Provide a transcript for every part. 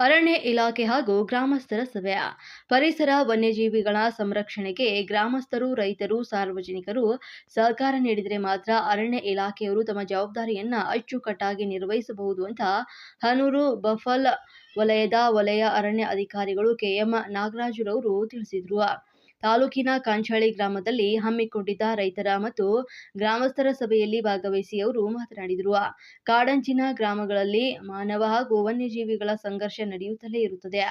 ಅರಣ್ಯ ಇಲಾಖೆ ಹಾಗೂ ಗ್ರಾಮಸ್ಥರ ಸಭೆ. ಪರಿಸರ ವನ್ಯಜೀವಿಗಳ ಸಂರಕ್ಷಣೆಗೆ ಗ್ರಾಮಸ್ಥರು, ರೈತರು, ಸಾರ್ವಜನಿಕರು ಸಹಕಾರ ನೀಡಿದರೆ ಮಾತ್ರ ಅರಣ್ಯ ಇಲಾಖೆಯವರು ತಮ್ಮ ಜವಾಬ್ದಾರಿಯನ್ನ ಅಚ್ಚುಕಟ್ಟಾಗಿ ನಿರ್ವಹಿಸಬಹುದು ಅಂತ ಹನೂರು ಬಫಲ್ ವಲಯದ ವಲಯ ಅರಣ್ಯ ಅಧಿಕಾರಿಗಳು ಕೆಎಂ ನಾಗರಾಜುರವರು ತಿಳಿಸಿದರು. ತಾಲೂಕಿನ ಕಾಂಚಾಳಿ ಗ್ರಾಮದಲ್ಲಿ ಹಮ್ಮಿಕೊಂಡಿದ್ದ ರೈತರ ಮತ್ತು ಗ್ರಾಮಸ್ಥರ ಸಭೆಯಲ್ಲಿ ಭಾಗವಹಿಸಿ ಅವರು ಮಾತನಾಡಿದರು. ಕಾಡಂಚಿನ ಗ್ರಾಮಗಳಲ್ಲಿ ಮಾನವ ಹಾಗೂ ವನ್ಯಜೀವಿಗಳ ಸಂಘರ್ಷ ನಡೆಯುತ್ತಲೇ ಇರುತ್ತದೆ.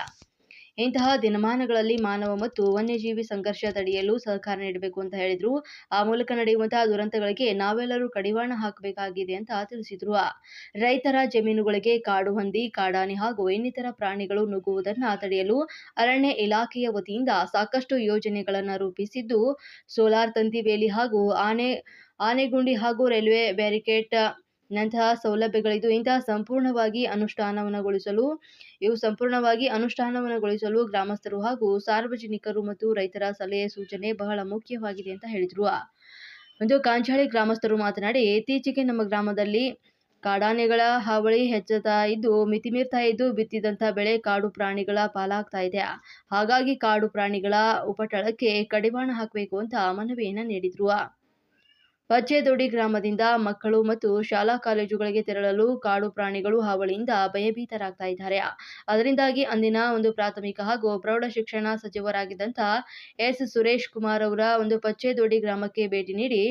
ಇಂತಹ ದಿನಮಾನಗಳಲ್ಲಿ ಮಾನವ ಮತ್ತು ವನ್ಯಜೀವಿ ಸಂಘರ್ಷ ತಡೆಯಲು ಸಹಕಾರ ನೀಡಬೇಕು ಅಂತ ಹೇಳಿದ್ರು. ಆ ಮೂಲಕ ನಡೆಯುವಂತಹ ದುರಂತಗಳಿಗೆ ನಾವೆಲ್ಲರೂ ಕಡಿವಾಣ ಹಾಕಬೇಕಾಗಿದೆ ಅಂತ ತಿಳಿಸಿದ್ರು. ರೈತರ ಜಮೀನುಗಳಿಗೆ ಕಾಡು ಹಂದಿ, ಕಾಡಾನೆ ಹಾಗೂ ಇನ್ನಿತರ ಪ್ರಾಣಿಗಳು ನುಗ್ಗುವುದನ್ನು ತಡೆಯಲು ಅರಣ್ಯ ಇಲಾಖೆಯ ವತಿಯಿಂದ ಸಾಕಷ್ಟು ಯೋಜನೆಗಳನ್ನು ರೂಪಿಸಿದ್ದು. ಸೋಲಾರ್ ತಂತಿ ಬೇಲಿ ಹಾಗೂ ಆನೆ, ಆನೆಗುಂಡಿ ಹಾಗೂ ರೈಲ್ವೆ ಬ್ಯಾರಿಕೇಡ್ ನಂತಹ ಸೌಲಭ್ಯಗಳಿದ್ದು ಇಂತಹ ಸಂಪೂರ್ಣವಾಗಿ ಅನುಷ್ಠಾನವನಗೊಳಿಸಲು, ಇವು ಸಂಪೂರ್ಣವಾಗಿ ಅನುಷ್ಠಾನವನಗೊಳಿಸಲು ಗ್ರಾಮಸ್ಥರು ಹಾಗೂ ಸಾರ್ವಜನಿಕರು ಮತ್ತು ರೈತರ ಸಲಹೆ ಸೂಚನೆ ಬಹಳ ಮುಖ್ಯವಾಗಿದೆ ಅಂತ ಹೇಳಿದರು. ಒಂದು ಕಾಂಚಾಳಿ ಗ್ರಾಮಸ್ಥರು ಮಾತನಾಡಿ, ಇತ್ತೀಚೆಗೆ ನಮ್ಮ ಗ್ರಾಮದಲ್ಲಿ ಕಾಡಾನೆಗಳ ಹಾವಳಿ ಹೆಚ್ಚುತ್ತಾ ಇದ್ದು, ಮಿತಿಮೀರ್ತಾ ಇದ್ದು ಬಿತ್ತಿದಂಥ ಬೆಳೆ ಕಾಡು ಪ್ರಾಣಿಗಳ ಪಾಲಾಗ್ತಾ ಇದೆ. ಹಾಗಾಗಿ ಕಾಡು ಪ್ರಾಣಿಗಳ ಉಪಟಳಕ್ಕೆ ಕಡಿವಾಣ ಹಾಕಬೇಕು ಅಂತ ಮನವಿಯನ್ನ ನೀಡಿದ್ರು. ಪಚ್ಚೆದೊಡ್ಡಿ ಗ್ರಾಮದಿಂದ ಮಕ್ಕಳು ಮತ್ತು ಶಾಲಾ ಕಾಲೇಜುಗಳಿಗೆ ತೆರಳಲು ಕಾಡು ಪ್ರಾಣಿಗಳು ಹಾವಳಿಯಿಂದ ಭಯಭೀತರಾಗ್ತಾ ಇದ್ದಾರೆ. ಅದರಿಂದಾಗಿ ಅಂದಿನ ಒಂದು ಪ್ರಾಥಮಿಕ ಹಾಗೂ ಪ್ರೌಢ ಶಿಕ್ಷಣ ಸಚಿವರಾಗಿದ್ದಂಥ ಎಸ್. ಸುರೇಶ್ ಕುಮಾರ್ ಅವರ ಒಂದು ಪಚ್ಚೆದೊಡ್ಡಿ ಗ್ರಾಮಕ್ಕೆ ಭೇಟಿ ನೀಡಿ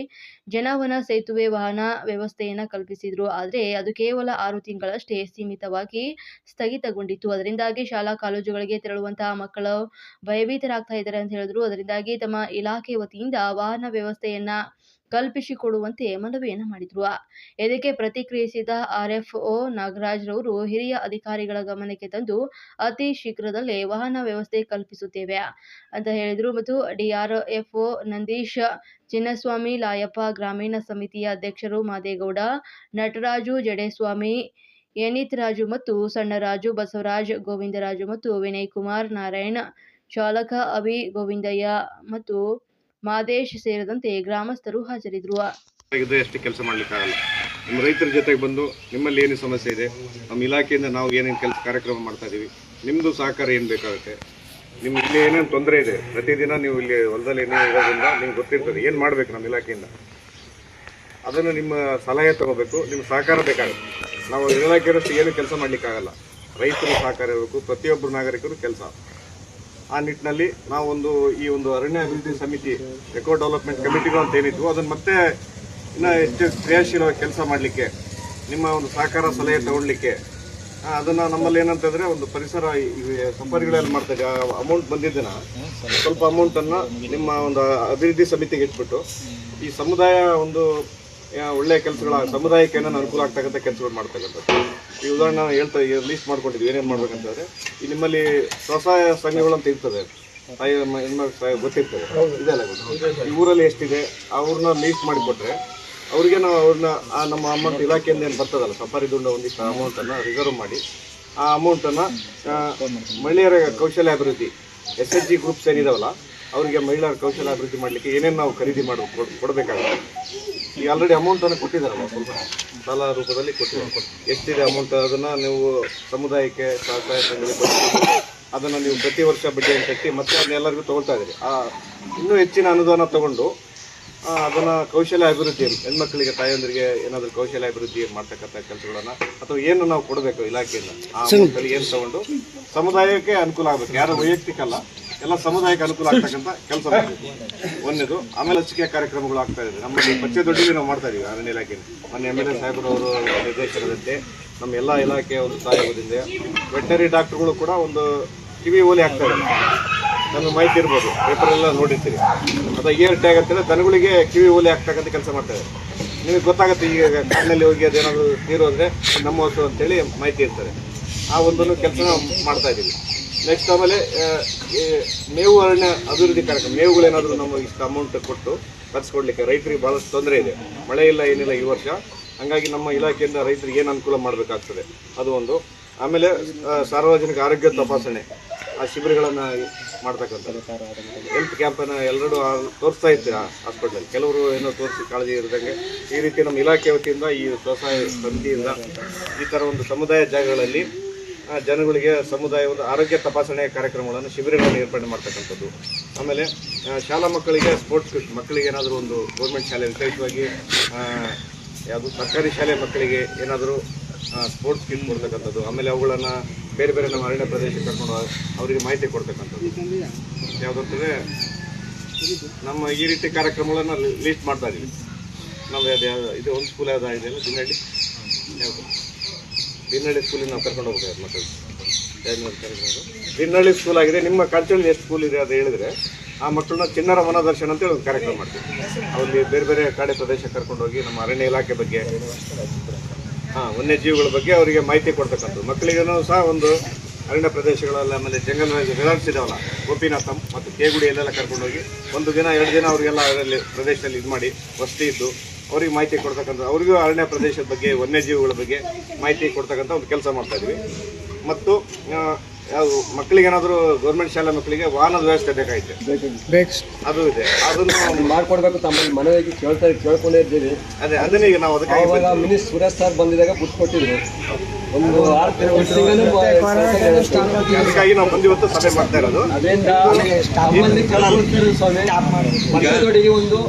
ಜನವನ ಸೇತುವೆ ವಾಹನ ವ್ಯವಸ್ಥೆಯನ್ನು ಕಲ್ಪಿಸಿದ್ರು. ಆದರೆ ಅದು ಕೇವಲ ಆರು ತಿಂಗಳಷ್ಟೇ ಸೀಮಿತವಾಗಿ ಸ್ಥಗಿತಗೊಂಡಿತ್ತು. ಅದರಿಂದಾಗಿ ಶಾಲಾ ಕಾಲೇಜುಗಳಿಗೆ ತೆರಳುವಂತಹ ಮಕ್ಕಳು ಭಯಭೀತರಾಗ್ತಾ ಇದ್ದಾರೆ ಅಂತ ಹೇಳಿದ್ರು. ಅದರಿಂದಾಗಿ ತಮ್ಮ ಇಲಾಖೆ ವತಿಯಿಂದ ವಾಹನ ವ್ಯವಸ್ಥೆಯನ್ನ ಕಲ್ಪಿಸಿಕೊಡುವಂತೆ ಮನವಿಯನ್ನು ಮಾಡಿದ್ರು. ಇದಕ್ಕೆ ಪ್ರತಿಕ್ರಿಯಿಸಿದ ಆರ್ಎಫ್ಒ ನಾಗರಾಜ್ ರವರು ಹಿರಿಯ ಅಧಿಕಾರಿಗಳ ಗಮನಕ್ಕೆ ತಂದು, ಅತಿ ಶೀಘ್ರದಲ್ಲೇ ವಾಹನ ವ್ಯವಸ್ಥೆ ಕಲ್ಪಿಸುತ್ತೇವೆ ಅಂತ ಹೇಳಿದರು. ಮತ್ತು ಡಿಆರ್ಎಫ್ಒ ನಂದೀಶ್, ಚಿನ್ನಸ್ವಾಮಿ ಲಾಯಪ್ಪ ಗ್ರಾಮೀಣ ಸಮಿತಿಯ ಅಧ್ಯಕ್ಷರು ಮಾದೇಗೌಡ, ನಟರಾಜು ಜಡೇಸ್ವಾಮಿ ಎನಿತ್ ರಾಜು ಮತ್ತು ಸಣ್ಣರಾಜು ಬಸವರಾಜ್, ಗೋವಿಂದರಾಜು ಮತ್ತು ವಿನಯ್ ಕುಮಾರ್ ನಾರಾಯಣ, ಚಾಲಕ ಅಭಿ ಗೋವಿಂದಯ್ಯ ಮತ್ತು ಮಾದೇಶ್ ಸೇರಿದಂತೆ ಗ್ರಾಮಸ್ಥರು ಹಾಜರಿದ್ದರು ಎಷ್ಟು ಕೆಲಸ ಮಾಡ್ಲಿಕ್ಕಾಗಲ್ಲ ನಿಮ್ಮ ರೈತರ ಜೊತೆಗೆ ಬಂದು ನಿಮ್ಮಲ್ಲಿ ಏನು ಸಮಸ್ಯೆ ಇದೆ, ನಮ್ಮ ಇಲಾಖೆಯಿಂದ ನಾವು ಏನೇನು ಕೆಲಸ ಕಾರ್ಯಕ್ರಮ ಮಾಡ್ತಾ ಇದ್ದೀವಿ ನಿಮ್ಮದು ಸಹಕಾರ ಏನು ಬೇಕಾಗುತ್ತೆ? ನಿಮ್ಗೆ ಇಲ್ಲಿ ಏನೇನು ತೊಂದರೆ ಇದೆ, ಪ್ರತಿದಿನ ನೀವು ಇಲ್ಲಿ ಹೊಲದಲ್ಲಿ ಏನೇನು ಇರೋದ್ರಿಂದ ನಿಮ್ಗೆ ಗೊತ್ತಿರ್ತದೆ, ಏನು ಮಾಡಬೇಕು ನಮ್ಮ ಇಲಾಖೆಯಿಂದ? ಅದನ್ನು ನಿಮ್ಮ ಸಲಹೆ ತಗೋಬೇಕು, ನಿಮ್ಮ ಸಹಕಾರ ಬೇಕಾಗುತ್ತೆ. ನಾವು ಇಲಾಖೆಯಷ್ಟು ಏನು ಕೆಲಸ ಮಾಡಲಿಕ್ಕಾಗಲ್ಲ ರೈತರು ಸಹಕಾರ ಇರಬೇಕು ಪ್ರತಿಯೊಬ್ಬರು ನಾಗರಿಕರು ಕೆಲಸ ಆ ನಿಟ್ಟಿನಲ್ಲಿ ನಾವೊಂದು ಈ ಒಂದು ಅರಣ್ಯ ಅಭಿವೃದ್ಧಿ ಸಮಿತಿ ಎಕೋ ಡೆವಲಪ್ಮೆಂಟ್ ಕಮಿಟಿಗಳು ಅಂತ ಏನಿದ್ವು, ಅದನ್ನು ಮತ್ತೆ ಇನ್ನೂ ಹೆಚ್ಚು ಕ್ರಿಯಾಶೀಲವಾಗಿ ಕೆಲಸ ಮಾಡಲಿಕ್ಕೆ, ನಿಮ್ಮ ಒಂದು ಸಹಕಾರ ಸಲಹೆ ತಗೊಳ್ಲಿಕ್ಕೆ ಅದನ್ನು ನಮ್ಮಲ್ಲಿ ಏನಂತಂದರೆ ಒಂದು ಪರಿಸರ ಸಂಪರ್ಕಗಳಲ್ಲಿ ಈ ಸಫಾರಿಗಳೆಲ್ಲ ಮಾಡ್ತಾ ಇದ್ದೀವಿ ಅಮೌಂಟ್ ಬಂದಿದ್ದನ್ನ ಸ್ವಲ್ಪ ಅಮೌಂಟನ್ನು ನಿಮ್ಮ ಒಂದು ಅಭಿವೃದ್ಧಿ ಸಮಿತಿಗೆ ಇಟ್ಬಿಟ್ಟು, ಈ ಸಮುದಾಯ ಒಂದು ಒಳ್ಳೆಯ ಕೆಲಸಗಳ ಸಮುದಾಯಕ್ಕೆ ಏನೇನು ಅನುಕೂಲ ಆಗ್ತಕ್ಕಂಥ ಕೆಲಸಗಳು ಮಾಡ್ತಕ್ಕಂಥದ್ದು. ಈ ಉದಾಹರಣೆ ನಾನು ಹೇಳ್ತಾ ಲೀಸ್ಟ್ ಮಾಡ್ಕೊಂಡಿದ್ವಿ ಏನೇನು ಮಾಡ್ಬೇಕಂತಂದ್ರೆ ಈ ನಿಮ್ಮಲ್ಲಿ ಸ್ವಸಹಾಯ ಸಂಘಗಳು ಅಂತ ಇರ್ತದೆ ತಾಯಿ ಮ- ಹೆಣ್ಮಕ್ಳು ಗೊತ್ತಿರ್ತದೆ. ಇದೆಲ್ಲ. ಈ ಊರಲ್ಲಿ ಎಷ್ಟಿದೆ ಅವ್ರನ್ನ ಲೀಸ್ಟ್ ಮಾಡಿಕೊಟ್ರೆ ಅವ್ರಿಗೆ ನಾವು ಅವ್ರನ್ನ ಆ ನಮ್ಮ ಅಮೌಂಟ್ ಇಲಾಖೆಯಿಂದ ಏನು ಬರ್ತದಲ್ಲ ಸಫಾರಿ ದುಂಡ ಒಂದಿಷ್ಟು ಅಮೌಂಟನ್ನು ರಿಸರ್ವ್ ಮಾಡಿ ಆ ಅಮೌಂಟನ್ನು ಮಹಿಳೆಯರ ಕೌಶಲ್ಯ ಅಭಿವೃದ್ಧಿ ಎಸ್ ಎಚ್ ಜಿ ಗ್ರೂಪ್ಸ್ ಏನಿದಾವಲ್ಲ ಅವರಿಗೆ ಮಹಿಳೆಯರ ಕೌಶಲ್ಯ ಅಭಿವೃದ್ಧಿ ಮಾಡಲಿಕ್ಕೆ ಏನೇನು ನಾವು ಖರೀದಿ ಮಾಡಬೇಕು ಕೊಡಬೇಕಾಗುತ್ತೆ. ಈಗ ಆಲ್ರೆಡಿ ಅಮೌಂಟನ್ನು ಕೊಟ್ಟಿದ್ದಾರಲ್ಲ ಸ್ವಲ್ಪ ಸಾಲ ರೂಪದಲ್ಲಿ ಕೊಟ್ಟಿದ್ದಾರೆ. ಎಷ್ಟಿದೆ ಅಮೌಂಟ್ ಅದನ್ನು ನೀವು ಸಮುದಾಯಕ್ಕೆ ಸಹಕಾರ ಸಂಘಗಳಿಗೆ ಅದನ್ನು ನೀವು ಪ್ರತಿ ವರ್ಷ ಬಡ್ಡಿಯನ್ನು ಕಟ್ಟಿ ಮತ್ತೆ ಅದನ್ನ ಎಲ್ಲರಿಗೂ ತೊಗೊಳ್ತಾ ಇದ್ದೀರಿ. ಆ ಇನ್ನೂ ಹೆಚ್ಚಿನ ಅನುದಾನ ತಗೊಂಡು ಅದನ್ನು ಕೌಶಲ್ಯ ಅಭಿವೃದ್ಧಿ ಹೆಣ್ಮಕ್ಳಿಗೆ ತಾಯಂದಿರಿಗೆ ಏನಾದರೂ ಕೌಶಲ್ಯ ಅಭಿವೃದ್ಧಿ ಮಾಡ್ತಕ್ಕಂಥ ಕೆಲಸಗಳನ್ನ ಅಥವಾ ಏನು ನಾವು ಕೊಡಬೇಕು ಇಲಾಖೆಯಿಂದ ಆ ಏನು ತಗೊಂಡು ಸಮುದಾಯಕ್ಕೆ ಅನುಕೂಲ ಆಗಬೇಕು. ಯಾರು ವೈಯಕ್ತಿಕ ಅಲ್ಲ ಎಲ್ಲ ಸಮುದಾಯಕ್ಕೆ ಅನುಕೂಲ ಆಗ್ತಕ್ಕಂಥ ಕೆಲಸ ಮಾಡಬೇಕು. ಒಂದೇದು ಆಮೇಲೆ ಲಸಿಕೆ ಕಾರ್ಯಕ್ರಮಗಳು ಆಗ್ತಾ ಇದೆ. ನಮ್ಮಲ್ಲಿ ಪಚ್ಚೆ ದೊಡ್ಡಲ್ಲಿ ನಾವು ಮಾಡ್ತಾ ಇದೀವಿ ಅರಣ್ಯ ಇಲಾಖೆ ಮೊನ್ನೆ ಎಂ ಎಲ್ ಎ ಸಾಹೇಬರವರು ನಿರ್ದೇಶನದಂತೆ ನಮ್ಮ ಎಲ್ಲ ಇಲಾಖೆಯ ಒಂದು ಸಹಯೋಗದಿಂದ ವೆಟರಿ ಡಾಕ್ಟರ್ಗಳು ಕೂಡ ಒಂದು ಕಿವಿ ಓಲಿ ಆಗ್ತಾ ಇದೆ. ನಮಗೆ ಮಾಹಿತಿ ಇರ್ಬೋದು, ಪೇಪರ್ ಎಲ್ಲ ನೋಡಿರ್ತೀರಿ. ಅಥವಾ ಇಯರ್ ಟ್ಯಾಗ್ ದನಗಳಿಗೆ ಕಿವಿ ಓಲಿ ಆಗ್ತಕ್ಕಂಥ ಕೆಲಸ ಮಾಡ್ತಾ ಇದೆ. ನಿಮಗೆ ಗೊತ್ತಾಗುತ್ತೆ ಈಗ ಕಾಡಿನಲ್ಲಿ ಹೋಗಿ ಅದೇನಾದರೂ ನೀರು ಅಂದರೆ ನಮ್ಮ ಹೊತ್ತು ಅಂತೇಳಿ ಮಾಹಿತಿ ಇರ್ತಾರೆ. ಆ ಒಂದನ್ನು ಕೆಲಸ ಮಾಡ್ತಾ ಇದ್ದೀವಿ ನೆಕ್ಸ್ಟ್ ಆಮೇಲೆ ಮೇವು ಅರಣ್ಯ ಅಭಿವೃದ್ಧಿ ಕಾರ್ಯಕ್ರಮ, ಮೇವುಗಳೇನಾದರೂ ನಮಗೆ ಇಷ್ಟು ಅಮೌಂಟ್ ಕೊಟ್ಟು ತರಿಸ್ಕೊಡ್ಲಿಕ್ಕೆ ರೈತರಿಗೆ ಭಾಳಷ್ಟು ತೊಂದರೆ ಇದೆ. ಮಳೆ ಇಲ್ಲ, ಏನಿಲ್ಲ ಈ ವರ್ಷ. ಹಂಗಾಗಿ ನಮ್ಮ ಇಲಾಖೆಯಿಂದ ರೈತರಿಗೆ ಏನು ಅನುಕೂಲ ಮಾಡಬೇಕಾಗ್ತದೆ? ಅದು ಒಂದು. ಆಮೇಲೆ ಸಾರ್ವಜನಿಕ ಆರೋಗ್ಯ ತಪಾಸಣೆ, ಆ ಶಿಬಿರಗಳನ್ನು ಮಾಡ್ತಕ್ಕಂಥದ್ದು. ಹೆಲ್ತ್ ಕ್ಯಾಂಪನ್ನು ಎಲ್ಲರೂ ತೋರಿಸ್ತಾ ಇದ್ದೀರಾ ಹಾಸ್ಪಿಟ್ಲಲ್ಲಿ ಕೆಲವರು ಏನೋ ತೋರಿಸಿ ಕಾಳಜಿ ಇರದಂಗೆ ಈ ರೀತಿ ನಮ್ಮ ಇಲಾಖೆ ವತಿಯಿಂದ ಈ ಸ್ವಸಹಾಯ ಸಮಿತಿಯಿಂದ ಈ ಥರ ಒಂದು ಸಮುದಾಯ ಜಾಗಗಳಲ್ಲಿ ಜನಗಳಿಗೆ ಸಮುದಾಯ ಒಂದು ಆರೋಗ್ಯ ತಪಾಸಣೆ ಕಾರ್ಯಕ್ರಮಗಳನ್ನು, ಶಿಬಿರಗಳನ್ನು ಏರ್ಪಾಡು ಮಾಡ್ತಕ್ಕಂಥದ್ದು. ಆಮೇಲೆ ಶಾಲಾ ಮಕ್ಕಳಿಗೆ ಸ್ಪೋರ್ಟ್ಸ್ ಮಕ್ಕಳಿಗೆ ಏನಾದರೂ ಒಂದು ಗೌರ್ಮೆಂಟ್ ಶಾಲೆ ವಿಶೇಷವಾಗಿ ಯಾವುದು ಸರ್ಕಾರಿ ಶಾಲೆ ಮಕ್ಕಳಿಗೆ ಏನಾದರೂ ಸ್ಪೋರ್ಟ್ಸ್ ಕಿಟ್ ಕೊಡ್ತಕ್ಕಂಥದ್ದು. ಆಮೇಲೆ ಅವುಗಳನ್ನು ಬೇರೆ ಬೇರೆ ನಮ್ಮ ಅರಣ್ಯ ಪ್ರದೇಶಕ್ಕೆ ಕರ್ಕೊಂಡು ಅವರಿಗೆ ಮಾಹಿತಿ ಕೊಡ್ತಕ್ಕಂಥದ್ದು. ಯಾವುದಂತಂದರೆ, ನಮ್ಮ ಈ ರೀತಿ ಕಾರ್ಯಕ್ರಮಗಳನ್ನು ಲೀಸ್ಟ್ ಮಾಡ್ತಾ ಇದ್ದೀವಿ ನಮ್ಮ ಇದು ಒಂದು ಸ್ಕೂಲ್ ಯಾವುದಾಗಿದೆ ದಿನಹಳ್ಳಿ ಯಾವುದು? ದಿನಹಳ್ಳಿ ಸ್ಕೂಲಿಗೆ ನಾವು ಕರ್ಕೊಂಡು ಹೋಗ್ಬೇಕು ಮಕ್ಕಳು. ದಿನಹಳ್ಳಿ ಸ್ಕೂಲ್ ಆಗಿದೆ. ನಿಮ್ಮ ಕಲ್ಚರಲ್ಲಿ ಎಷ್ಟು ಸ್ಕೂಲ್ ಇದೆ ಅದು ಹೇಳಿದ್ರೆ ಆ ಮಕ್ಕಳನ್ನ ಚಿನ್ನರ ಮನೋದರ್ಶನ ಅಂತ ಹೇಳಿ ಒಂದು ಕಾರ್ಯಕ್ರಮ ಮಾಡ್ತೀವಿ. ಅಲ್ಲಿ ಬೇರೆ ಬೇರೆ ಕಾಡೆ ಪ್ರದೇಶಕ್ಕೆ ಕರ್ಕೊಂಡು ಹೋಗಿ ನಮ್ಮ ಅರಣ್ಯ ಇಲಾಖೆ ಬಗ್ಗೆ, ಹಾಂ, ವನ್ಯಜೀವಿಗಳ ಬಗ್ಗೆ ಅವರಿಗೆ ಮಾಹಿತಿ ಕೊಡ್ತಕ್ಕಂಥದ್ದು. ಮಕ್ಕಳಿಗೂ ಸಹ ಒಂದು ಅರಣ್ಯ ಪ್ರದೇಶಗಳಲ್ಲಿ ಆಮೇಲೆ ಜಂಗಲ್ ರಿಸಾರ್ಟ್ಸ್ ಇದಾವಲ್ಲ ಗೋಪಿನಾಥಂ ಮತ್ತು ಕೇಗುಡಿಯಲ್ಲೆಲ್ಲ ಕರ್ಕೊಂಡು ಹೋಗಿ ಒಂದು ದಿನ, ಎರಡು ದಿನ ಅವರಿಗೆಲ್ಲ ಅದರಲ್ಲಿ ಪ್ರದೇಶದಲ್ಲಿ ಇದು ಮಾಡಿ, ವಸತಿ ಇದ್ದು ಅವ್ರಿಗೆ ಮಾಹಿತಿ ಕೊಡ್ತಕ್ಕಂಥ ಅವ್ರಿಗೂ ಅರಣ್ಯ ಪ್ರದೇಶದ ಬಗ್ಗೆ ವನ್ಯಜೀವಿಗಳ ಬಗ್ಗೆ ಮಾಹಿತಿ ಕೊಡ್ತಕ್ಕಂಥ ಒಂದು ಕೆಲಸ ಮಾಡ್ತಾ ಇದ್ವಿ. ಮತ್ತು ಆ, ಮಕ್ಕಳಿಗೆ ಮಕ್ಕಳಿಗೇನಾದರೂ ಗೌರ್ಮೆಂಟ್ ಶಾಲೆ ಮಕ್ಕಳಿಗೆ ವಾಹನದ ವ್ಯವಸ್ಥೆ ಬೇಕಾಗಿತ್ತು. ಅದು ಇದೆ. ಅದನ್ನು ಮಾಡ್ಕೊಡ್ಬೇಕು ತಮ್ಮಲ್ಲಿ ಮನವಿಗೆ ಕೇಳ್ತಾ ಕೇಳ್ಕೊಂಡೇ ಇದ್ದೀವಿ. ಅದೇ ಅದನ್ನ ಈಗ ನಾವು ಅದಕ್ಕಾಗಿ ಅವಾಗ ಮಿನಿ ಸುರೇಶ್ ಸರ್ ಬಂದಿದಾಗ ಬಿಟ್ಟು ಕೊಟ್ಟಿದ್ರು. ಒಂದು ಆರು ತಿಂಗಳು ಅದಕ್ಕಾಗಿ ನಾವು ಬಂದಿವತ್ತು ಸಭೆ ಮಾಡ್ತಾ ಇರೋದು. ಅದರಿಂದ ಸ್ವಾಮಿ. ಒಂದು